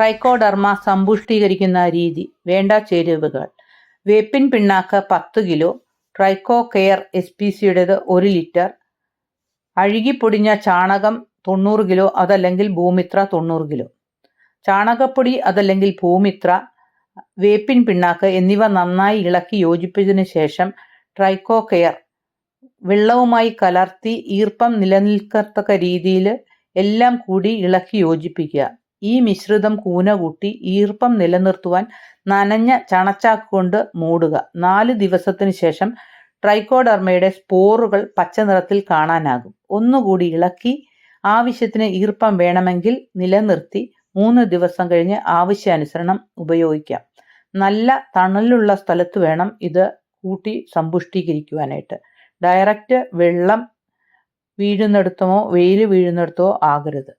Trichoderma സമ്പുഷ്ടീകരിക്കുന്ന രീതി. വേണ്ട ചേരുവകൾ. വേപ്പിൻ പിണ്ണാക്ക് പത്ത് kilo. Tricho care S P സിയുടേത് ഒരു ലിറ്റർ. അഴുകിപ്പൊടിഞ്ഞ ചാണകം തൊണ്ണൂറ് കിലോ അതല്ലെങ്കിൽ ഭൂമിത്ര തൊണ്ണൂറ് കിലോ. ചാണകപ്പൊടി അതല്ലെങ്കിൽ ഭൂമിത്ര വേപ്പിൻ പിണ്ണാക്ക് എന്നിവ നന്നായി ഇളക്കി യോജിപ്പിച്ചതിന് ശേഷം ട്രൈക്കോ കെയർ. വെള്ളവുമായി കലർത്തി ഈർപ്പം നിലനിൽക്കത്തക്ക രീതിയിൽ എല്ലാം കൂടി ഇളക്കി യോജിപ്പിക്കുക. ഈ മിശ്രിതം കൂന കൂട്ടി ഈർപ്പം നിലനിർത്തുവാൻ നനഞ്ഞ ചണച്ചാക്ക് കൊണ്ട് മൂടുക. നാല് ദിവസത്തിന് ശേഷം ട്രൈക്കോഡർമയുടെ സ്പോറുകൾ പച്ച നിറത്തിൽ കാണാനാകും. ഒന്നുകൂടി ഇളക്കി ആവശ്യത്തിന് ഈർപ്പം വേണമെങ്കിൽ നിലനിർത്തി മൂന്ന് ദിവസം കഴിഞ്ഞ് ആവശ്യാനുസരണം ഉപയോഗിക്കാം. നല്ല തണലുള്ള സ്ഥലത്ത് വേണം ഇത് കൂട്ടി സമ്പുഷ്ടീകരിക്കുവാനായിട്ട്. ഡയറക്റ്റ് വെള്ളം വീഴുന്നിടത്തോ വെയിൽ വീഴുന്നിടത്തോ ആകരുത്.